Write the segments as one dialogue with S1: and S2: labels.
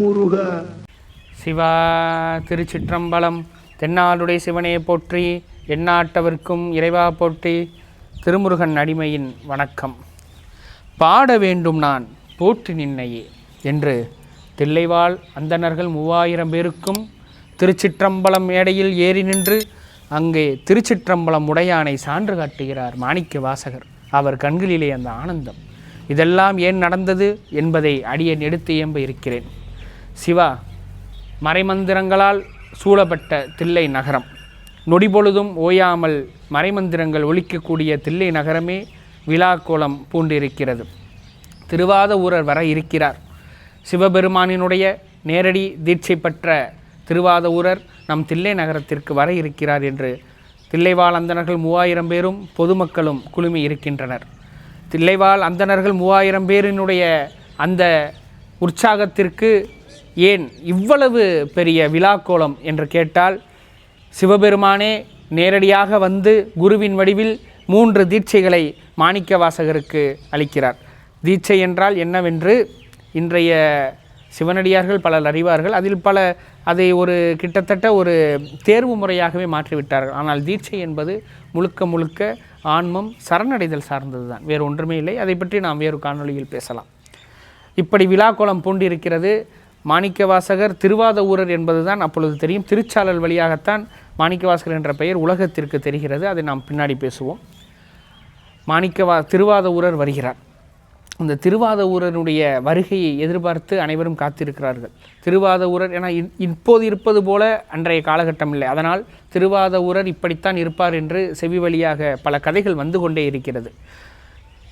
S1: முருகா.
S2: சிவா திருச்சிற்றம்பலம் தென்னாளுடைய சிவனே போற்றி எண்ணாட்டவர்க்கும் இறைவா போற்றி திருமுருகன் அடிமையின் வணக்கம். பாட வேண்டும் நான் போற்றி நின்னையே என்று தில்லைவாழ் அந்தணர்கள் மூவாயிரம் பேருக்கும் திருச்சிற்றம்பலம் மேடையில் ஏறி நின்று அங்கே திருச்சிற்றம்பலம் உடையானை சான்று காட்டுகிறார் மாணிக்க வாசகர். அவர் கண்களிலே அந்த ஆனந்தம். இதெல்லாம் ஏன் நடந்தது என்பதை அடியேன் எடுத்து இயம்ப இருக்கிறேன். சிவா மறைமந்திரங்களால் சூழப்பட்ட தில்லை நகரம். நொடிபொழுதும் ஓயாமல் மறைமந்திரங்கள் ஒழிக்கக்கூடிய தில்லை நகரமே விழாக்கோலம் பூண்டிருக்கிறது. திருவாத ஊரர் வர இருக்கிறார். சிவபெருமானினுடைய நேரடி தீட்சை பெற்ற திருவாத ஊரர் நம் தில்லை நகரத்திற்கு வர இருக்கிறார் என்று தில்லைவாழ் அந்தணர்கள் மூவாயிரம் பேரும் பொதுமக்களும் குழுமி இருக்கின்றனர். தில்லைவாழ் அந்தணர்கள் மூவாயிரம் பேரினுடைய அந்த உற்சாகத்திற்கு ஏன் இவ்வளவு பெரிய விழாக்கோலம் என்று கேட்டால் சிவபெருமானே நேரடியாக வந்து குருவின் வடிவில் மூன்று தீட்சைகளை மாணிக்க வாசகருக்கு அளிக்கிறார். தீட்சை என்றால் என்னவென்று இன்றைய சிவனடியார்கள் பலர் அறிவார்கள். அதில் பல அதை ஒரு கிட்டத்தட்ட ஒரு தேர்வு முறையாகவே மாற்றிவிட்டார்கள். ஆனால் தீட்சை என்பது முழுக்க முழுக்க ஆன்மம் சரணடைதல் சார்ந்தது தான் வேறு ஒன்றுமே இல்லை. அதை பற்றி நாம் வேறு காணொளியில் பேசலாம். இப்படி விழாக்கோலம் பூண்டிருக்கிறது. மாணிக்கவாசகர் திருவாத ஊரர் என்பதுதான் அப்பொழுது தெரியும். திருச்சாளல் வழியாகத்தான் மாணிக்கவாசகர் என்ற பெயர் உலகத்திற்கு தெரிகிறது. அதை நாம் பின்னாடி பேசுவோம். மாணிக்கவா திருவாத ஊரர் வருகிறார். இந்த திருவாத ஊரனுடைய வருகையை எதிர்பார்த்து அனைவரும் காத்திருக்கிறார்கள். திருவாத ஊரர் என இன் இப்போது இருப்பது போல அன்றைய காலகட்டம் இல்லை. அதனால் திருவாத ஊரர் இப்படித்தான் இருப்பார் என்று செவி வழியாக பல கதைகள் வந்து கொண்டே இருக்கிறது.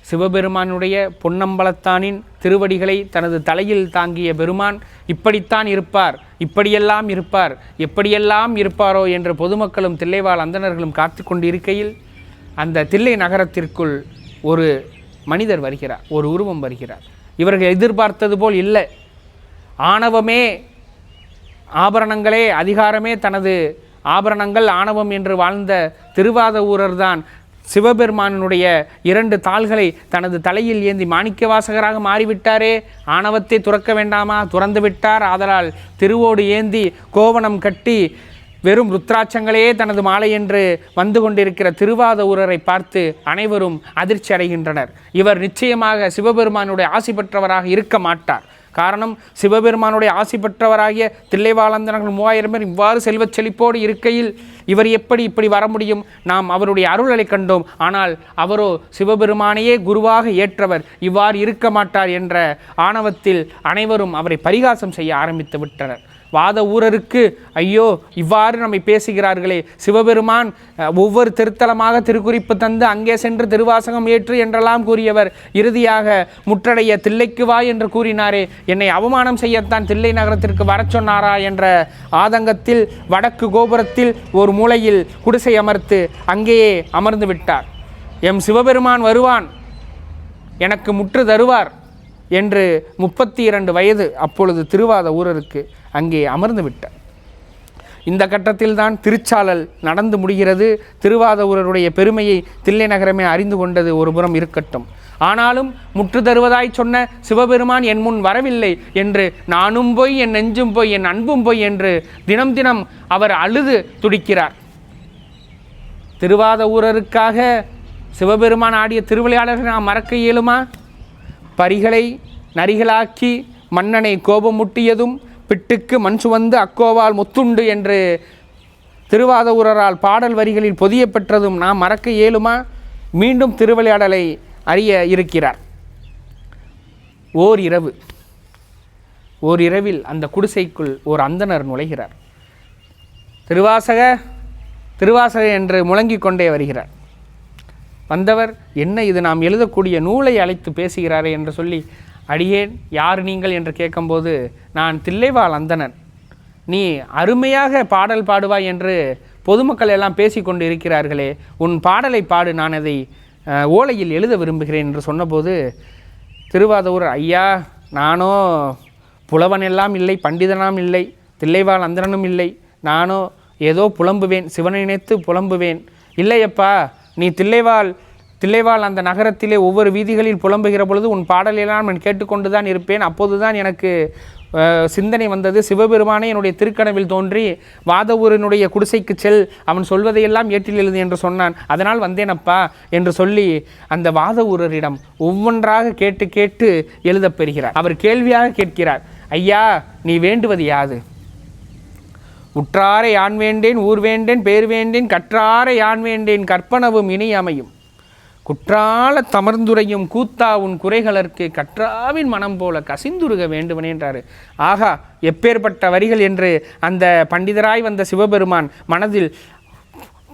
S2: சிவபெருமானுடைய பொன்னம்பலத்தானின் திருவடிகளை தனது தலையில் தாங்கிய பெருமான் இப்படித்தான் இருப்பார் இப்படியெல்லாம் இருப்பார் எப்படியெல்லாம் இருப்பாரோ என்று பொதுமக்களும் தில்லைவாழ் அந்தணர்களும் காத்து கொண்டிருக்கையில் அந்த தில்லை நகரத்திற்குள் ஒரு மனிதர் வருகிறார் ஒரு உருவம் வருகிறார். இவர்கள் எதிர்பார்த்தது போல் இல்லை. ஆணவமே ஆபரணங்களே அதிகாரமே தனது ஆபரணங்கள் ஆணவம் என்று வாழ்ந்த திருவாத ஊரர்தான் சிவபெருமானுடைய இரண்டு தாள்களை தனது தலையில் ஏந்தி மாணிக்கவாசகராக மாறிவிட்டாரே. ஆணவத்தை துறக்க வேண்டாமா? துறந்து விட்டார். ஆதலால் திருவோடு ஏந்தி கோவணம் கட்டி வெறும் ருத்ராட்சங்களே தனது மாலை என்று வந்து கொண்டிருக்கிற திருவாத ஊரரை பார்த்து அனைவரும் அதிர்ச்சி அடைகின்றனர். இவர் நிச்சயமாக சிவபெருமானுடைய ஆசி பெற்றவராக இருக்க மாட்டார். காரணம் சிவபெருமானுடைய ஆசி பெற்றவராகிய தில்லைவாளந்தனர்கள் மூவாயிரம் பேர் இவ்வாறு செல்வச் செழிப்போடு இருக்கையில் இவர் எப்படி இப்படி வர முடியும்? நாம் அவருடைய அருளலை கண்டோம். ஆனால் அவரோ சிவபெருமானையே குருவாக ஏற்றவர். இவ்வாறு இருக்க மாட்டார் என்ற ஆணவத்தில் அனைவரும் அவரை பரிகாசம் செய்ய ஆரம்பித்து விட்டனர். வாத ஊரருக்கு ஐயோ இவ்வாறு நம்மை பேசுகிறார்களே. சிவபெருமான் ஒவ்வொரு திருத்தலமாக திருக்குறிப்பு தந்து அங்கே சென்று திருவாசகம் ஏற்று என்றெல்லாம் கூறியவர். இறுதியாக முற்றடைய தில்லைக்கு வா என்று கூறினாரே. என்னை அவமானம் செய்யத்தான் தில்லை நகரத்திற்கு வரச் சொன்னாரா என்ற ஆதங்கத்தில் வடக்கு கோபுரத்தில் ஒரு மூலையில் குடிசை அமர்த்து அங்கேயே அமர்ந்து விட்டார். எம் சிவபெருமான் வருவான் எனக்கு முற்று தருவார் என்று முப்பத்தி இரண்டு வயது அப்பொழுது திருவாத ஊரருக்கு அங்கே அமர்ந்து விட்டார். இந்த கட்டத்தில்தான் திருச்சாளல் நடந்து முடிகிறது. திருவாதவூரருடைய பெருமையை தில்லை நகரமே அறிந்து கொண்டது ஒரு புறம் இருக்கட்டும். ஆனாலும் முற்று தருவதாய் சொன்ன சிவபெருமான் என் முன் வரவில்லை என்று நானும் போய் என் நெஞ்சும் போய் என் அன்பும் போய் என்று தினம் தினம் அவர் அழுது துடிக்கிறார். திருவாத ஊரருக்காக சிவபெருமான் ஆடிய திருவிளையாளர்கள் நாம் மறக்க இயலுமா? பரிகளை நரிகளாக்கி மன்னனை கோபமுட்டியதும் பிட்டுக்கு மண் சுமந்து அக்கோவால் முத்துண்டு என்று திருவாதூரரால் பாடல் வரிகளில் பொதிய பெற்றதும் நாம் மறக்க இயலுமா? மீண்டும் திருவிளையாடலை அறிய இருக்கிறார். ஓர் இரவு ஓர் இரவில் அந்த குடிசைக்குள் ஓர் அந்தணர் நுழைகிறார். திருவாசக திருவாசக என்று முழங்கிக் கொண்டே வருகிறார். வந்தவர் என்ன இது நாம் எழுதக்கூடிய நூலை அழைத்து பேசுகிறாரே என்று சொல்லி அடியேன் யார் நீங்கள் என்று கேட்கும்போது நான் தில்லைவாள் அந்தணன். நீ அருமையாக பாடல் பாடுவாய் என்று பொதுமக்கள் எல்லாம் பேசிக்கொண்டு இருக்கிறார்களே உன் பாடலை பாடு நான் அதை ஓலையில் எழுத விரும்புகிறேன் என்று சொன்னபோது திருவாதூர் ஐயா நானோ புலவன் எல்லாம் இல்லை பண்டிதனாம் இல்லை தில்லைவாள் அந்தனனும் இல்லை நானோ ஏதோ புலம்புவேன் சிவனை நினைத்து புலம்புவேன். இல்லையப்பா நீ தில்லைவாள் தில்லைவாள் அந்த நகரத்திலே ஒவ்வொரு வீதிகளில் புலம்புகிற பொழுது உன் பாடலெல்லாம் நான் கேட்டுக்கொண்டுதான் இருப்பேன். அப்போதுதான் எனக்கு சிந்தனை வந்தது. சிவபெருமானே என்னுடைய திருக்கனவில் தோன்றி வாதவூரனுடைய குடிசைக்கு செல். அவன் சொல்வதையெல்லாம் ஏற்றில் எழுது என்று சொன்னான். அதனால் வந்தேனப்பா என்று சொல்லி அந்த வாதவூரரிடம் ஒவ்வொன்றாக கேட்டு கேட்டு எழுதப் பெறுகிறார். அவர் கேள்வியாக கேட்கிறார் ஐயா நீ வேண்டுவது யாது? உற்றாரை யான் வேண்டேன் ஊர் வேண்டேன் பேர் வேண்டேன் கற்றாரை யான் வேண்டேன் கற்பனவும் இனி அமையும் குற்றால தமர்ந்துரையும் கூத்தா உன் குறைகளற்கு கற்றாவின் மனம் போல கசிந்துருக வேண்டுவனே என்றாரு. ஆகா எப்பேற்பட்ட வரிகள் என்று அந்த பண்டிதராய் வந்த சிவபெருமான் மனதில்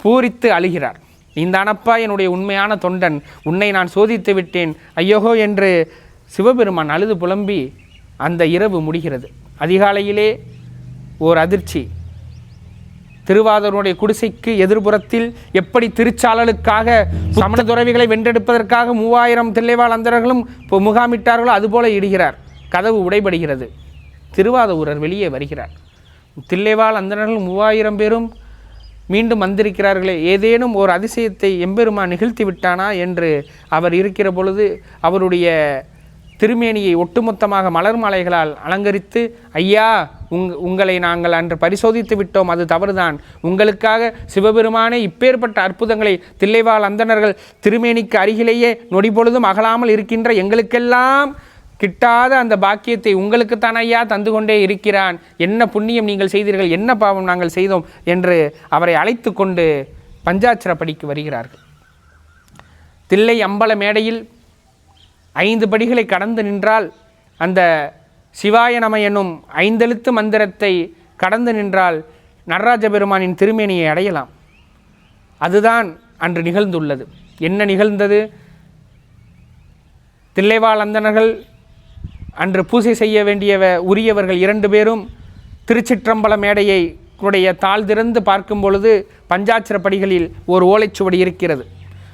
S2: பூரித்து அழுகிறார். நீந்தானப்பா என்னுடைய உண்மையான தொண்டன் உன்னை நான் சோதித்து விட்டேன். ஐயோகோ என்று சிவபெருமான் அழுது புலம்பி அந்த இரவு முடிகிறது. அதிகாலையிலே ஓர் அதிர்ச்சி. திருவாதூருடைய குடிசைக்கு எதிர்புறத்தில் எப்படி திருச்சாளலுக்காக சமண துறவிகளை வென்றெடுப்பதற்காக மூவாயிரம் தில்லைவாழ் அந்தரர்களும் இப்போ முகாமிட்டார்களோ அதுபோல இடுகிறார். கதவு உடைபடுகிறது. திருவாதூரர் வெளியே வருகிறார். தில்லைவாழ் அந்தணர்கள் மூவாயிரம் பேரும் மீண்டும் வந்திருக்கிறார்களே ஏதேனும் ஒரு அதிசயத்தை எம்பெருமா நிகழ்த்தி விட்டானா என்று அவர் இருக்கிற பொழுது அவருடைய திருமேனியை ஒட்டுமொத்தமாக மலர் மாலைகளால் அலங்கரித்து ஐயா உங் உங்களை நாங்கள் அன்று பரிசோதித்து விட்டோம் அது தவறுதான். உங்களுக்காக சிவபெருமானே இப்பேற்பட்ட அற்புதங்களை தில்லைவாழ் அந்தணர்கள் திருமேனிக்கு அருகிலேயே நொடி பொழுதும் அகலாமல் இருக்கின்ற எங்களுக்கெல்லாம் கிட்டாத அந்த பாக்கியத்தை உங்களுக்குத்தான் ஐயா தந்து கொண்டே இருக்கிறான். என்ன புண்ணியம் நீங்கள் செய்தீர்கள் என்ன பாவம் நாங்கள் செய்தோம்? என்று அவரை அழைத்து கொண்டு பஞ்சாட்சர படிக்கு வருகிறார்கள். தில்லை அம்பல மேடையில் ஐந்து படிகளை கடந்து நின்றால் அந்த சிவாய நம என்னும் ஐந்தெழுத்து மந்திரத்தை கடந்து நின்றால் நடராஜ பெருமானின் திருமேனியை அடையலாம். அதுதான் அன்று நிகழ்ந்துள்ளது. என்ன நிகழ்ந்தது? தில்லைவாழ் அந்தனர்கள் அன்று பூசை செய்ய வேண்டியவ உரியவர்கள் இரண்டு பேரும் திருச்சிற்றம்பல மேடையை உடைய தாழ் திறந்து பார்க்கும் பொழுது பஞ்சாட்சர படிகளில் ஒரு ஓலைச்சுவடி இருக்கிறது.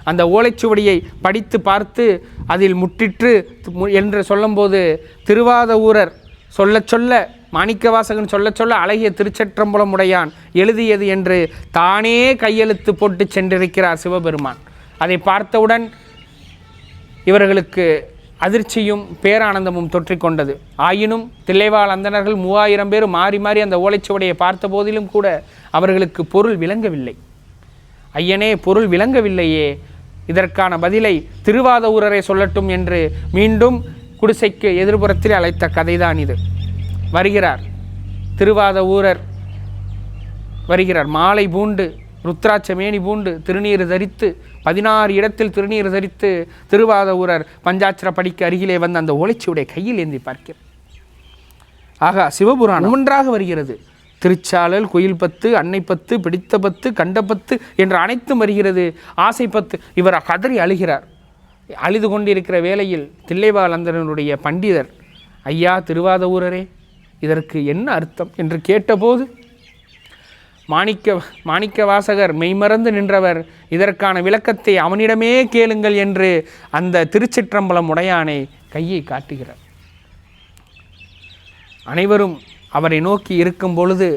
S2: அந்த ஓலைச்சுவடியை படித்து பார்த்து அதில் முட்டிற்று மு- என்று சொல்லும்போது திருவாத ஊரர் சொல்லச் சொல்ல மாணிக்கவாசகன் சொல்ல சொல்ல அழகிய திருச்சற்றம்பலம் உடையான் எழுதியது என்று தானே கையெழுத்து போட்டு சென்றிருக்கிறார் சிவபெருமான். அதை பார்த்தவுடன் இவர்களுக்கு அதிர்ச்சியும் பேரானந்தமும் தொற்றிக்கொண்டது. ஆயினும் தில்லைவாழ் அந்தனர்கள் மூவாயிரம் பேர் மாறி மாறி அந்த ஓலைச்சுவடியை பார்த்த போதிலும் கூட அவர்களுக்கு பொருள் விளங்கவில்லை. ஐயனே பொருள் விளங்கவில்லையே. இதற்கான பதிலை திருவாத ஊரரை சொல்லட்டும் என்று மீண்டும் குடிசைக்கு எதிர்புறத்தில் அழைத்த கதைதான் இது. வருகிறார். திருவாத ஊரர் வருகிறார். மாலை பூண்டு ருத்ராட்ச மேனி பூண்டு திருநீர் தரித்து பதினாறு இடத்தில் திருநீர் தரித்து திருவாத ஊரர் பஞ்சாட்சர படிக்கு அருகிலே வந்து அந்த ஓலைச்சியுடைய கையில் ஏந்தி பார்க்கிறார். ஆகா சிவபுராணம் ஒன்றாக வருகிறது. திருச்சாளல் குயில் பத்து அன்னை பத்து பிடித்த பத்து கண்ட பத்து என்று அனைத்தும் வருகிறது. ஆசை பத்து. இவர் கதறி அழுகிறார். அழுது கொண்டிருக்கிற வேளையில் தில்லைவாழந்தனுடைய பண்டிதர் ஐயா திருவாத ஊரரே இதற்கு என்ன அர்த்தம்? என்று கேட்டபோது மாணிக்க மாணிக்க வாசகர் மெய்மறந்து நின்றவர் இதற்கான விளக்கத்தை அவனிடமே கேளுங்கள் என்று அந்த திருச்சிற்றம்பலம் உடையானை கையை காட்டுகிறார். அனைவரும் அவரை நோக்கி இருக்கும் பொழுது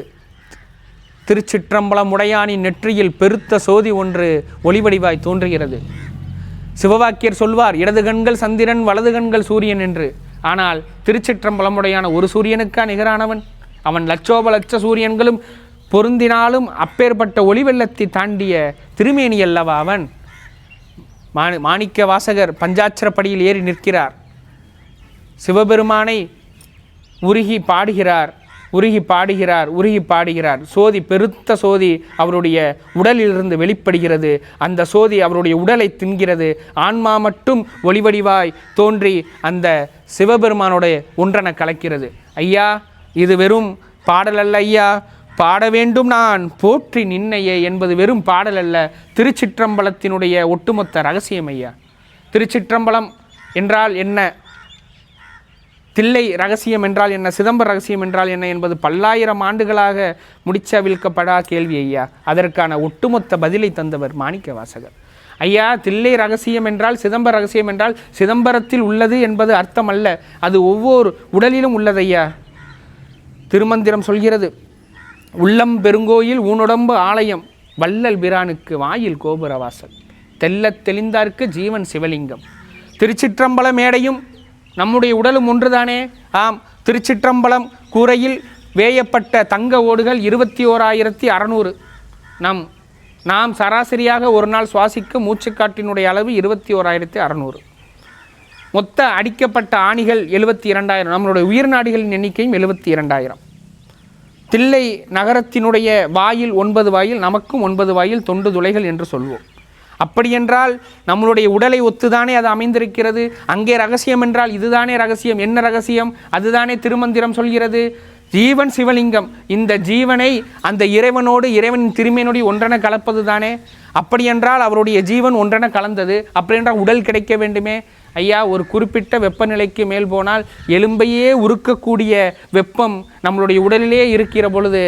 S2: திருச்சிற்றம்பலம் உடையானின் நெற்றியில் பெருத்த சோதி ஒன்று ஒளிவடிவாய் தோன்றுகிறது. சிவவாக்கியர் சொல்வார் இடது கண்கள் சந்திரன் வலது கண்கள் சூரியன் என்று. ஆனால் திருச்சிற்றம்பலமுடையான ஒரு சூரியனுக்கா நிகரானவன்? அவன் லட்சோப லட்ச சூரியன்களும் பொருந்தினாலும் அப்பேற்பட்ட ஒளிவெள்ளத்தை தாண்டிய திருமேனி அல்லவா அவன்? மாணி மாணிக்க வாசகர் பஞ்சாட்சரப்படியில் ஏறி நிற்கிறார். சிவபெருமானை உருகி பாடுகிறார். உருகி பாடுகிறார் உருகி பாடுகிறார். சோதி பெருத்த சோதி அவருடைய உடலிலிருந்து வெளிப்படுகிறது. அந்த சோதி அவருடைய உடலை தின்கிறது. ஆன்மா மட்டும் ஒளிவடிவாய் தோன்றி அந்த சிவபெருமானோட ஒன்றென கலக்கிறது. ஐயா இது வெறும் பாடல் அல்ல ஐயா. பாட வேண்டும் நான் போற்றி நின்னையே என்பது வெறும் பாடல் அல்ல. திருச்சிற்றம்பலத்தினுடைய ஒட்டுமொத்த ரகசியம் ஐயா. திருச்சிற்றம்பலம் என்றால் என்ன? தில்லை ரகசியம் என்றால் என்ன? சிதம்பர ரகசியம் என்றால் என்ன என்பது பல்லாயிரம் ஆண்டுகளாக முடிச்சவிழ்க்கப்படா கேள்வி ஐயா. அதற்கான ஒட்டுமொத்த பதிலை தந்தவர் மாணிக்க வாசகர் ஐயா தில்லை ரகசியம் என்றால் சிதம்பர ரகசியம் என்றால் சிதம்பரத்தில் உள்ளது என்பது அர்த்தம் அல்ல அது ஒவ்வொரு உடலிலும் உள்ளதையா திருமந்திரம் சொல்கிறது உள்ளம் பெருங்கோயில் ஊனுடம்பு ஆலயம் வள்ளல் பிரானுக்கு வாயில் கோபுரவாசல் தெல்ல தெளிந்தார்க்கு ஜீவன் சிவலிங்கம் திருச்சிற்றம்பல மேடையும் நம்முடைய உடலும் ஒன்றுதானே? ஆம் திருச்சிற்றம்பலம் கூரையில் வேயப்பட்ட தங்க ஓடுகள் இருபத்தி ஓராயிரத்தி அறநூறு நம் நாம் சராசரியாக ஒரு நாள் சுவாசிக்கும் மூச்சுக்காட்டினுடைய அளவு இருபத்தி ஓராயிரத்தி அறநூறு மொத்த அடிக்கப்பட்ட ஆணிகள் எழுபத்தி இரண்டாயிரம் நம்மளுடைய உயிர் நாடிகளின் எண்ணிக்கையும் எழுபத்தி இரண்டாயிரம் தில்லை நகரத்தினுடைய வாயில் ஒன்பது வாயில் நமக்கும் ஒன்பது வாயில் தொண்டு துளைகள் என்று சொல்வோம். அப்படியென்றால் நம்மளுடைய உடலை ஒத்துதானே அது அமைந்திருக்கிறது? அங்கே ரகசியம் என்றால் இதுதானே ரகசியம். என்ன ரகசியம்? அதுதானே திருமந்திரம் சொல்கிறது. ஜீவன் சிவலிங்கம். இந்த ஜீவனை அந்த இறைவனோடு இறைவனின் திருமேனோடு ஒன்றென கலப்பது தானே அப்படியென்றால் அவருடைய ஜீவன் ஒன்றென கலந்தது. அப்படியென்றால் உடல் கிடைக்க வேண்டுமே? ஐயா ஒரு குறிப்பிட்ட வெப்பநிலைக்கு மேல் போனால் எலும்பையே உருக்கக்கூடிய வெப்பம் நம்மளுடைய உடலிலே இருக்கிற பொழுது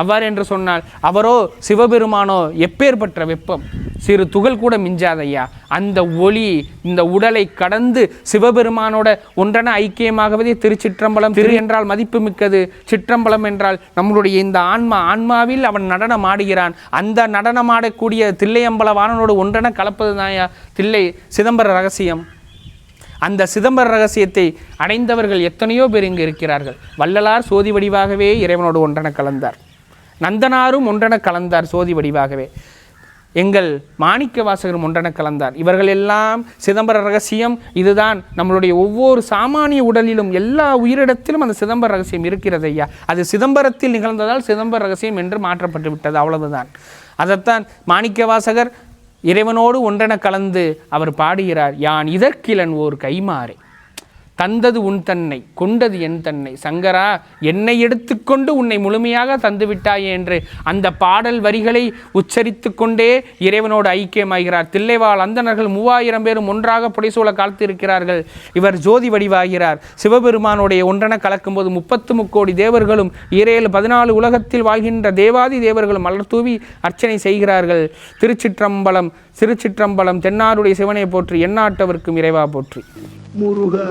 S2: அவ்வாறு என்று சொன்னால் அவரோ சிவபெருமானோ எப்பேற்பட்ட வெப்பம்? சிறு துகள் கூட மிஞ்சாதையா அந்த ஒளி இந்த உடலை கடந்து சிவபெருமானோட ஒன்றென ஐக்கியமாகவே திருச்சிற்றம்பலம் திரு என்றால் மதிப்பு மிக்கது சிற்றம்பலம் என்றால் நம்மளுடைய இந்த ஆன்மா ஆன்மாவில் அவன் நடனம் ஆடுகிறான். அந்த நடனமாடக்கூடிய தில்லையம்பல வாணனோடு ஒன்றென கலப்பது தான்யா தில்லை சிதம்பர ரகசியம். அந்த சிதம்பர ரகசியத்தை அடைந்தவர்கள் எத்தனையோ பேர் இங்கு இருக்கிறார்கள். வள்ளலார் சோதி வடிவாகவே இறைவனோடு ஒன்றென கலந்தார். நந்தனாரும் ஒன்றென கலந்தார் சோதி வடிவாகவே. எங்கள் மாணிக்க வாசகரும் ஒன்றென கலந்தார். இவர்கள் எல்லாம் சிதம்பர ரகசியம் இதுதான் நம்மளுடைய ஒவ்வொரு சாமானிய உடலிலும் எல்லா உயிரிடத்திலும் அந்த சிதம்பர ரகசியம் இருக்கிறது ஐயா. அது சிதம்பரத்தில் நிகழ்ந்ததால் சிதம்பர ரகசியம் என்று மாற்றப்பட்டு விட்டது அவ்வளவுதான். அதைத்தான் மாணிக்க வாசகர் இறைவனோடு ஒன்றென கலந்து அவர் பாடுகிறார் யான் இதற்கிலன் ஓர் கைமாறே தந்தது உன் தன்னை கொண்டது என் தன்னை. சங்கரா என்னை எடுத்துக்கொண்டு உன்னை முழுமையாக தந்து விட்டாயே என்று அந்த பாடல் வரிகளை உச்சரித்து கொண்டே இறைவனோடு ஐக்கியமாகிறார். தில்லைவாழ் அந்தனர்கள் மூவாயிரம் பேரும் ஒன்றாக புடைசூழ காத்திருக்கிறார்கள். இவர் ஜோதி வடிவாகிறார். சிவபெருமானுடைய ஒன்றென கலக்கும்போது முப்பத்து முக்கோடி தேவர்களும் ஈரேழு பதினாலு உலகத்தில் வாழ்கின்ற தேவாதி தேவர்களும் மலர் தூவி அர்ச்சனை செய்கிறார்கள். திருச்சிற்றம்பலம் திருச்சிற்றம்பலம் தென்னாருடைய சிவனை போற்றி எண்ணாட்டவர்க்கும் இறைவா போற்றி.
S1: முருகா